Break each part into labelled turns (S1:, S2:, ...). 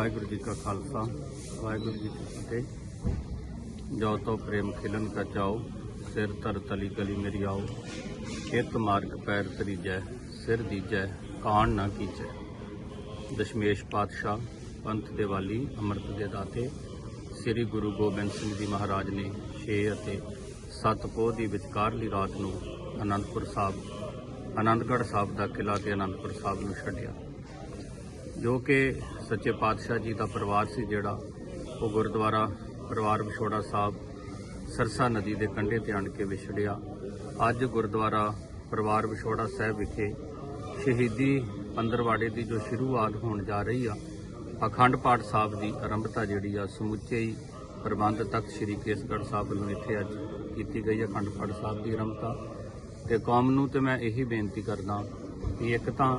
S1: ਵਾਹਿਗੁਰੂ ਜੀ ਕਾ ਖਾਲਸਾ, ਵਾਹਿਗੁਰੂ ਜੀ ਕੀ ਫਤਿਹ। ਜੋ ਤੋ ਪ੍ਰੇਮ ਖਿਲਨ ਕਾ ਚਾਓ ਸਿਰ ਤਰ ਤਲੀ ਗਲੀ ਮੇਰੀ ਆਓ। ਇਤ ਮਾਰਗ ਪੈਰ ਤਰੀਜੈ ਸਿਰ ਦੀਜੈ, ਕਾਣ ਨਾ ਕੀਜੈ। ਦਸ਼ਮੇਸ਼ ਪਾਤਸ਼ਾਹ, ਪੰਥ ਦੇ ਵਾਲੀ, ਅੰਮ੍ਰਿਤ ਦੇ ਦਾਤੇ, ਸ੍ਰੀ ਗੁਰੂ ਗੋਬਿੰਦ ਸਿੰਘ ਜੀ ਮਹਾਰਾਜ ਨੇ 6 ਅਤੇ 7 ਪੋਹ ਦੀ ਵਿਚਕਾਰਲੀ ਰਾਤ ਨੂੰ ਅਨੰਦਪੁਰ ਸਾਹਿਬ, ਅਨੰਦਗੜ੍ਹ ਸਾਹਿਬ ਦਾ ਕਿਲਾ ਤੇ ਅਨੰਦਪੁਰ ਸਾਹਿਬ ਨੂੰ ਛੱਡਿਆ। ਜੋ ਕਿ ਸੱਚੇ ਪਾਤਸ਼ਾਹ ਜੀ ਦਾ ਪਰਿਵਾਰ ਸੀ ਜਿਹੜਾ, ਉਹ ਗੁਰਦੁਆਰਾ ਪਰਿਵਾਰ ਵਿਛੋੜਾ ਸਾਹਿਬ ਸਰਸਾ ਨਦੀ ਦੇ ਕੰਢੇ ਤੇ ਆਣ ਕੇ ਵਿਛੜਿਆ। ਅੱਜ ਗੁਰਦੁਆਰਾ ਪਰਿਵਾਰ ਵਿਛੋੜਾ ਸਾਹਿਬ ਵਿਖੇ ਸ਼ਹੀਦੀ ਪੰਦਰਵਾੜੇ ਦੀ ਜੋ ਸ਼ੁਰੂਆਤ ਹੋਣ ਜਾ ਰਹੀ ਆ, ਅਖੰਡ ਪਾਠ ਸਾਹਿਬ ਦੀ ਆਰੰਭਤਾ ਜਿਹੜੀ ਆ, ਸਮੁੱਚੇ ਹੀ ਪ੍ਰਬੰਧ ਤਖਤ ਸ੍ਰੀ ਕੇਸਗੜ੍ਹ ਸਾਹਿਬ ਵੱਲੋਂ ਇੱਥੇ ਅੱਜ ਕੀਤੀ ਗਈ ਅਖੰਡ ਪਾਠ ਸਾਹਿਬ ਦੀ ਆਰੰਭਤਾ। ਤੇ ਕੌਮ ਨੂੰ ਤੇ ਮੈਂ ਇਹੀ ਬੇਨਤੀ ਕਰਦਾ ਕਿ ਇੱਕ ਤਾਂ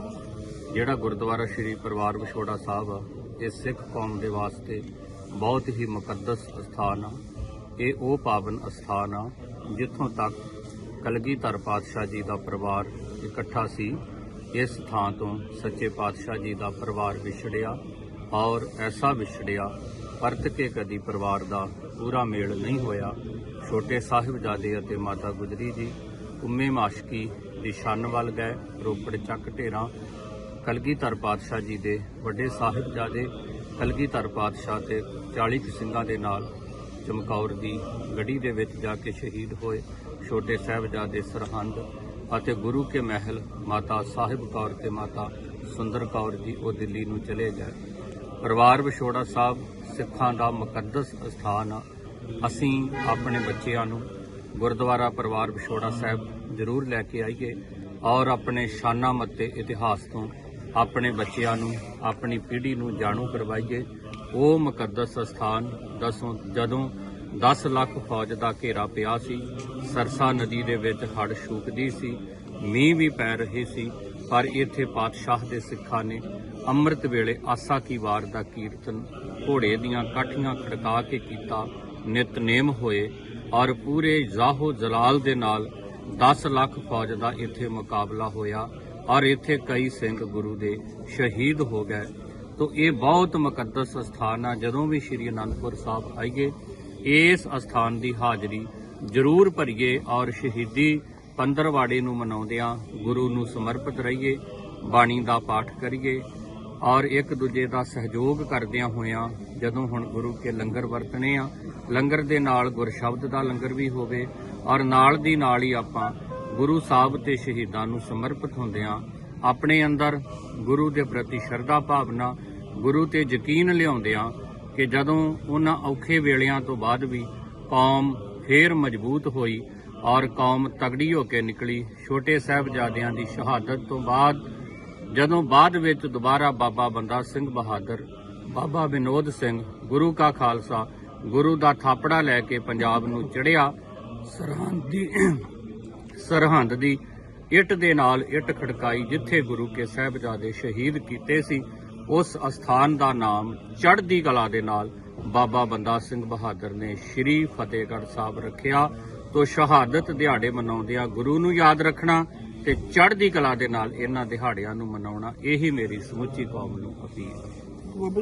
S1: ਜਿਹੜਾ ਗੁਰਦੁਆਰਾ ਸ੍ਰੀ ਪਰਿਵਾਰ ਵਿਛੋੜਾ ਸਾਹਿਬ ਆ, ਇਹ ਸਿੱਖ ਕੌਮ ਦੇ ਵਾਸਤੇ ਬਹੁਤ ਹੀ ਮੁਕੱਦਸ ਸਥਾਨ ਆ। ਇਹ ਉਹ ਪਾਵਨ ਸਥਾਨ ਆ ਜਿੱਥੋਂ ਤੱਕ ਕਲਗੀਧਰ ਪਾਤਸ਼ਾਹ ਜੀ ਦਾ ਪਰਿਵਾਰ ਇਕੱਠਾ ਸੀ। ਇਸ ਥਾਂ ਤੋਂ ਸੱਚੇ ਪਾਤਸ਼ਾਹ ਜੀ ਦਾ ਪਰਿਵਾਰ ਵਿਛੜਿਆ ਔਰ ਐਸਾ ਵਿਛੜਿਆ, ਪਰਤ ਕੇ ਕਦੀ ਪਰਿਵਾਰ ਦਾ ਪੂਰਾ ਮੇਲ ਨਹੀਂ ਹੋਇਆ। ਛੋਟੇ ਸਾਹਿਬਜ਼ਾਦੇ ਅਤੇ ਮਾਤਾ ਗੁਜਰੀ ਜੀ, ਉਮੇ ਮਾਸ਼ਕੀ ਦੀ ਛੰਨ ਵੱਲ ਗਏ, ਰੋਪੜ ਚੱਕ ਢੇਰਾਂ ਕਲਗੀਧਰ ਪਾਤਸ਼ਾਹ ਜੀ ਦੇ ਵੱਡੇ ਸਾਹਿਬਜ਼ਾਦੇ ਕਲਗੀਧਰ ਪਾਤਸ਼ਾਹ ਤੇ 40 ਸਿੰਘਾਂ ਦੇ ਨਾਲ ਚਮਕੌਰ ਦੀ ਗੱਡੀ ਦੇ ਵਿੱਚ ਜਾ ਕੇ ਸ਼ਹੀਦ ਹੋਏ। ਛੋਟੇ ਸਾਹਿਬਜ਼ਾਦੇ ਸਰਹੰਦ ਅਤੇ ਗੁਰੂ ਕੇ ਮਹਿਲ ਮਾਤਾ ਸਾਹਿਬ ਕੌਰ ਤੇ ਮਾਤਾ ਸੁੰਦਰ ਕੌਰ ਜੀ ਉਹ ਦਿੱਲੀ ਨੂੰ ਚਲੇ ਗਏ। ਪਰਿਵਾਰ ਵਿਛੋੜਾ ਸਾਹਿਬ ਸਿੱਖਾਂ ਦਾ ਮੁਕੱਦਸ ਸਥਾਨ ਆ। ਅਸੀਂ ਆਪਣੇ ਬੱਚਿਆਂ ਨੂੰ ਗੁਰਦੁਆਰਾ ਪਰਿਵਾਰ ਵਿਛੋੜਾ ਸਾਹਿਬ ਜ਼ਰੂਰ ਲੈ ਕੇ ਆਈਏ ਔਰ ਆਪਣੇ ਸ਼ਾਨਾ ਮੱਤੇ ਇਤਿਹਾਸ ਤੋਂ ਆਪਣੇ ਬੱਚਿਆਂ ਨੂੰ, ਆਪਣੀ ਪੀੜ੍ਹੀ ਨੂੰ ਜਾਣੂ ਕਰਵਾਈਏ। ਉਹ ਮੁਕੱਦਸ ਸਥਾਨ ਦਸੋਂ ਜਦੋਂ 10 ਲੱਖ ਫੌਜ ਦਾ ਘੇਰਾ ਪਿਆ ਸੀ, ਸਰਸਾ ਨਦੀ ਦੇ ਵਿੱਚ ਹੜ ਛੂਕਦੀ ਸੀ, ਮੀਂਹ ਵੀ ਪੈ ਰਹੀ ਸੀ, ਪਰ ਇੱਥੇ ਪਾਤਸ਼ਾਹ ਦੇ ਸਿੱਖਾਂ ਨੇ ਅੰਮ੍ਰਿਤ ਵੇਲੇ ਆਸਾ ਕੀ ਵਾਰ ਦਾ ਕੀਰਤਨ ਘੋੜੇ ਦੀਆਂ ਕਾਠੀਆਂ ਖੜਕਾ ਕੇ ਕੀਤਾ, ਨਿਤਨੇਮ ਹੋਏ ਔਰ ਪੂਰੇ ਜ਼ਾਹੋ ਜਲਾਲ ਦੇ ਨਾਲ 10 ਲੱਖ ਫੌਜ ਦਾ ਇੱਥੇ ਮੁਕਾਬਲਾ ਹੋਇਆ। ਔਰ ਇੱਥੇ ਕਈ ਸਿੰਘ ਗੁਰੂ ਦੇ ਸ਼ਹੀਦ ਹੋ ਗਏ। ਤੋ ਇਹ ਬਹੁਤ ਮੁਕੱਦਸ ਸਥਾਨ ਆ। ਜਦੋਂ ਵੀ ਸ਼੍ਰੀ ਅਨੰਦਪੁਰ ਸਾਹਿਬ ਆਈਏ, ਇਸ ਸਥਾਨ ਦੀ ਹਾਜ਼ਰੀ ਜ਼ਰੂਰ ਭਰੀਏ ਔਰ ਸ਼ਹੀਦੀ ਪੰਦਰਵਾੜੇ ਨੂੰ ਮਨਾਉਂਦਿਆਂ ਗੁਰੂ ਨੂੰ ਸਮਰਪਿਤ ਰਹੀਏ, ਬਾਣੀ ਦਾ ਪਾਠ ਕਰੀਏ ਔਰ ਇੱਕ ਦੂਜੇ ਦਾ ਸਹਿਯੋਗ ਕਰਦਿਆਂ ਹੋਇਆਂ ਜਦੋਂ ਹੁਣ ਗੁਰੂ ਕੇ ਲੰਗਰ ਵਰਤਣੇ ਆ, ਲੰਗਰ ਦੇ ਨਾਲ ਗੁਰਸ਼ਬਦ ਦਾ ਲੰਗਰ ਵੀ ਹੋਵੇ ਔਰ ਨਾਲ ਦੀ ਨਾਲ ਹੀ ਆਪਾਂ ਗੁਰੂ ਸਾਹਿਬ ਤੇ ਸ਼ਹੀਦਾਂ ਨੂੰ ਸਮਰਪਿਤ ਹੁੰਦਿਆਂ ਆਪਣੇ ਅੰਦਰ ਗੁਰੂ ਦੇ ਪ੍ਰਤੀ ਸ਼ਰਧਾ ਭਾਵਨਾ, ਗੁਰੂ ਤੇ ਯਕੀਨ ਲਿਆਉਂਦਿਆਂ ਕਿ ਜਦੋਂ ਉਹਨਾਂ ਔਖੇ ਵੇਲਿਆਂ ਤੋਂ ਬਾਅਦ ਵੀ ਕੌਮ ਫੇਰ ਮਜ਼ਬੂਤ ਹੋਈ ਔਰ ਕੌਮ ਤਗੜੀ ਹੋ ਕੇ ਨਿਕਲੀ, ਛੋਟੇ ਸਾਹਿਬਜ਼ਾਦਿਆਂ ਦੀ ਸ਼ਹਾਦਤ ਤੋਂ ਬਾਅਦ, ਜਦੋਂ ਬਾਅਦ ਵਿੱਚ ਦੁਬਾਰਾ ਬਾਬਾ ਬੰਦਾ ਸਿੰਘ ਬਹਾਦਰ, ਬਾਬਾ ਵਿਨੋਦ ਸਿੰਘ, ਗੁਰੂ ਕਾ ਖਾਲਸਾ, ਗੁਰੂ ਦਾ ਥਾਪੜਾ ਲੈ ਕੇ ਪੰਜਾਬ ਨੂੰ ਚੜਿਆ ਸਰਹੰਦ ਦੀ ਸਰਹੰਦ ਦੀ ਇੱਟ ਦੇ ਨਾਲ ਇੱਟ ਖੜਕਾਈ ਜਿੱਥੇ ਗੁਰੂ ਕੇ ਸਾਹਿਬਜ਼ਾਦੇ ਸ਼ਹੀਦ ਕੀਤੇ ਸੀ, ਉਸ ਅਸਥਾਨ ਦਾ ਨਾਮ ਚੜ੍ਹਦੀ ਕਲਾ ਦੇ ਨਾਲ ਬਾਬਾ ਬੰਦਾ ਸਿੰਘ ਬਹਾਦਰ ਨੇ ਸ਼੍ਰੀ ਫਤਿਹਗੜ੍ਹ ਸਾਹਿਬ ਰੱਖਿਆ। ਤੋਂ ਸ਼ਹਾਦਤ ਦਿਹਾੜੇ ਮਨਾਉਂਦਿਆਂ ਗੁਰੂ ਨੂੰ ਯਾਦ ਰੱਖਣਾ ਤੇ ਚੜ੍ਹਦੀ ਕਲਾ ਦੇ ਨਾਲ ਇਹਨਾਂ ਦਿਹਾੜਿਆਂ ਨੂੰ ਮਨਾਉਣਾ, ਇਹੀ ਮੇਰੀ ਸਮੁੱਚੀ ਕੌਮ ਨੂੰ ਅਪੀਲ। ਹੈ